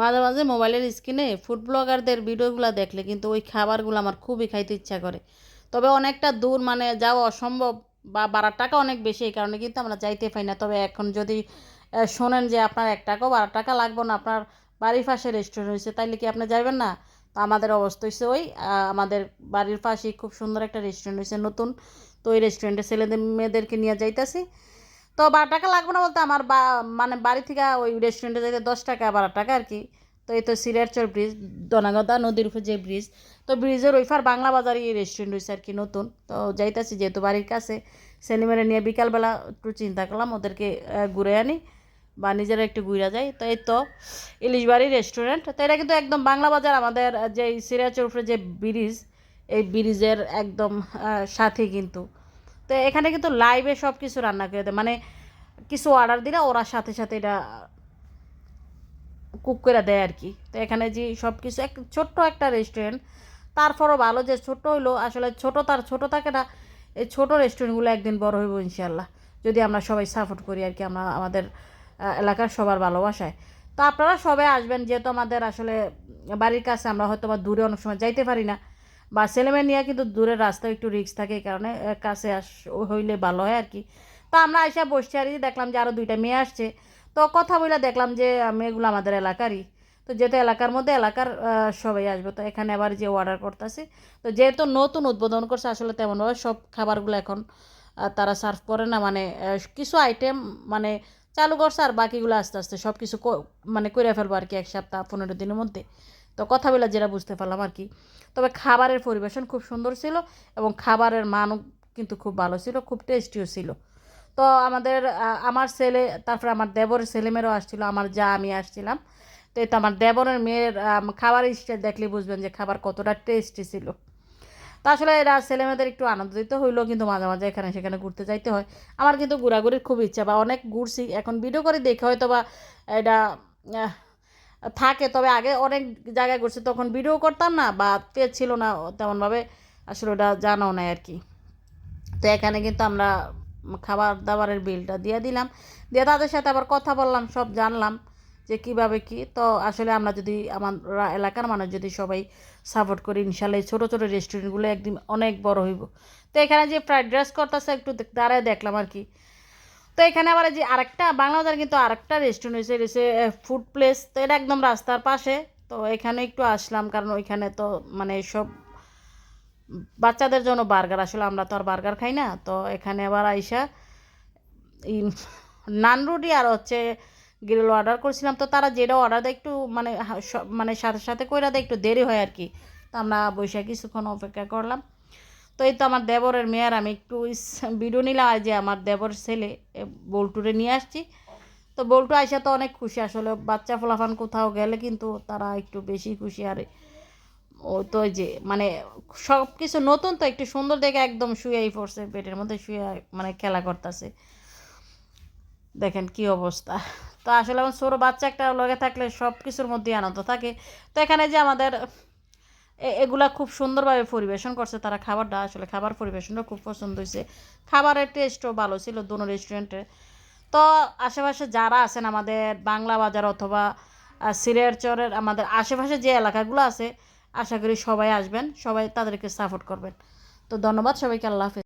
মাঝে মাঝে মোবাইলের স্ক্রিনে ফুড ব্লগারদের ভিডিওগুলো দেখলে কিন্তু ওই খাবারগুলো আমার খুবই খাইতে ইচ্ছা করে। তবে অনেকটা দূর মানে যাওয়া অসম্ভব বা বারো টাকা অনেক বেশি, এই কারণে কিন্তু আমরা যাইতে পাই না। তবে এখন যদি শোনেন যে আপনার এক টাকাও বারো টাকা লাগবে না, আপনার বাড়ির পাশে রেস্টুরেন্ট হয়েছে তাইলে কি আপনি যাবেন না? তো আমাদের অবস্থা হয়েছে ওই আমাদের বাড়ির পাশেই খুব সুন্দর একটা রেস্টুরেন্ট হয়েছে নতুন, তো ওই রেস্টুরেন্টে ছেলেদের, মেয়েদেরকে নিয়ে যাইতেছি। তো বারো টাকা লাগবে না বলতে আমার বা মানে বাড়ি থেকে ওই রেস্টুরেন্টে যাইতে দশ টাকা, বারো টাকা আর কি। তো এই তো সিরিয়ারচর ব্রিজ দনাগদা নদীর উপর যে ব্রিজ তো ব্রিজের ওইফার বাংলা বাজারে এই রেস্টুরেন্ট হয়েছে আর কি নতুন। তো যাইতেছি, যেহেতু বাড়ির কাছে সেনিমেরে নিয়ে বিকালবেলা একটু চিন্তা করলাম, ওদেরকে ঘুরে আনি বা নিজেরা একটু ঘুরে যাই। তো এই তো ইলিশবাড়ি রেস্টুরেন্ট তো এটা কিন্তু একদম বাংলা বাজার, আমাদের যে সিরিয়াচর উপরে যে ব্রিজ এই ব্রিজের একদম সাথে কিন্তু। তো এখানে কিন্তু লাইভে সব কিছু রান্না করে দেয়। মানে কিছু অর্ডার দিলে ওরা সাথে সাথে এটা কুক করে দেয় আর কি। তো এখানে যে সব কিছু এক ছোট্ট একটা রেস্টুরেন্ট তারপরও ভালো যে ছোট হইল, আসলে ছোট তার ছোট থাকে না, এই ছোট রেস্টুরেন্টগুলো একদিন বড় হইব ইনশাল্লাহ যদি আমরা সবাই সাপোর্ট করি আর কি, আমরা আমাদের এলাকার সবার ভালোবাসায়। তো আপনারা সবাই আসবেন, যেহেতু আমাদের আসলে বাড়ির কাছে আমরা হয়তো বা দূরে অনেক সময় যাইতে পারি না। বা ছেলেমেয়ে নিয়ে কিন্তু দূরের রাস্তা একটু রিস্ক থাকে এই কারণে কাছে আস, হইলে ভালো হয় আর কি তো আমরা আইসা বসছি আর দেখলাম যে আরও দুইটা মেয়ে আসছে। তো কথা বলে দেখলাম যে মেয়েগুলো আমাদের এলাকারই। তো যেহেতু এলাকার মধ্যে এলাকার সবাই আসবে, তো এখানে আবার যে অর্ডার করতেছে। তো যেহেতু নতুন উদ্বোধন করছে, আসলে তেমনভাবে সব খাবারগুলো এখন তারা সার্ভ করে না। মানে কিছু আইটেম মানে চালু করছে আর বাকিগুলো আস্তে আস্তে সব কিছু মানে করে ফেলব আর কি এক সপ্তাহ, পনেরো দিনের মধ্যে। তো কথা বলে যেটা বুঝতে পারলাম আর কি। তবে খাবারের পরিবেশন খুব সুন্দর ছিল এবং খাবারের মানও কিন্তু খুব ভালো ছিল, খুব টেস্টিও ছিল। তো আমাদের আমার ছেলে, তারপরে আমার দেবরের ছেলেমেয়েরাও আসছিল, আমার যা আমি আসছিলাম। তো তো আমার দেবরের মেয়ের খাবার স্টাইল দেখলে বুঝবেন যে খাবার কতটা টেস্টি ছিল। তো আসলে এরা ছেলেমেয়েদের একটু আনন্দ দিতে হইলেও কিন্তু মাঝে মাঝে এখানে সেখানে ঘুরতে যাইতে হয়। আমার কিন্তু ঘোরাঘুরির খুব ইচ্ছা বা অনেক ঘুরছি, এখন ভিডিও করে দেখে হয়তো বা এটা থাকে, তবে আগে অনেক জায়গায় ঘুরছি, তখন ভিডিও করতাম না বা ছিল না তেমনভাবে, আসলে ওটা জানাও নাই আর কি। তো এখানে কিন্তু আমরা খাবার দাবারের বিলটা দিয়ে দিলাম। দিয়ে তাদের সাথে আবার কথা বললাম, সব জানলাম যে কীভাবে কি। তো আসলে আমরা যদি আমার এলাকার মানুষ যদি সবাই সাপোর্ট করি, ইনশাল্লাহ ছোটো ছোটো রেস্টুরেন্টগুলো একদিন অনেক বড় হইব। তো এখানে যে ফ্রাইড রাইস করতেছে, একটু দাঁড়ায় দেখলাম আর কি। তো এখানে আবার যে আরেকটা বাংলা বাজার কিন্তু আরেকটা রেস্টুরেন্ট হয়েছে রয়েছে ফুড প্লেস তো এটা একদম রাস্তার পাশে। তো এখানে একটু আসলাম, কারণ ওইখানে তো মানে সব বাচ্চাদের জন্য বার্গার, আসলে আমরা তো আর বার্গার খাই না। তো এখানে আবার আইসা নান রুটি আর হচ্ছে গ্রিল অর্ডার করছিলাম। তো তারা যেটা অর্ডার দেয় একটু মানে মানে সাথে সাথে কইরা দেয়, একটু দেরি হয় আর কি। তো আমরা বৈশাখ কিছুক্ষণ অপেক্ষা করলাম। তো এই তো আমার দেবরের মেয়ের, আমি একটু ভিডিও নিলাম আর যে আমার দেবর ছেলে বল্টুরে নিয়ে আসছি। তো বল্টু আইসা তো অনেক খুশি, আসলে বাচ্চা ফলাফান কোথাও গেলে কিন্তু তারা একটু বেশি খুশি। আর ও তো যে মানে সব কিছু নতুন তো, একটু সুন্দর দেখে একদম শুয়েই পড়ছে, পেটের মধ্যে শুয়ে মানে খেলা করতেছে। দেখেন কি অবস্থা। তো আসলে আমার ছোটো বাচ্চা একটা লগে থাকলে সব কিছুর মধ্যেই আনন্দ থাকে। তো এখানে যে আমাদের এগুলা খুব সুন্দরভাবে পরিবেশন করছে তারা খাবারটা। আসলে খাবার পরিবেশনটা খুব পছন্দ হয়েছে। খাবারের টেস্টও ভালো ছিল দোনো রেস্টুরেন্টে তো আশেপাশে যারা আছেন আমাদের বাংলা বাজার অথবা সিরিয়ারচরের আমাদের আশেপাশে যে এলাকাগুলো আছে, আশা করি সবাই আসবেন, সবাই তাদেরকে সাপোর্ট করবেন। তো ধন্যবাদ সবাইকে, আল্লাহ হাফেজ।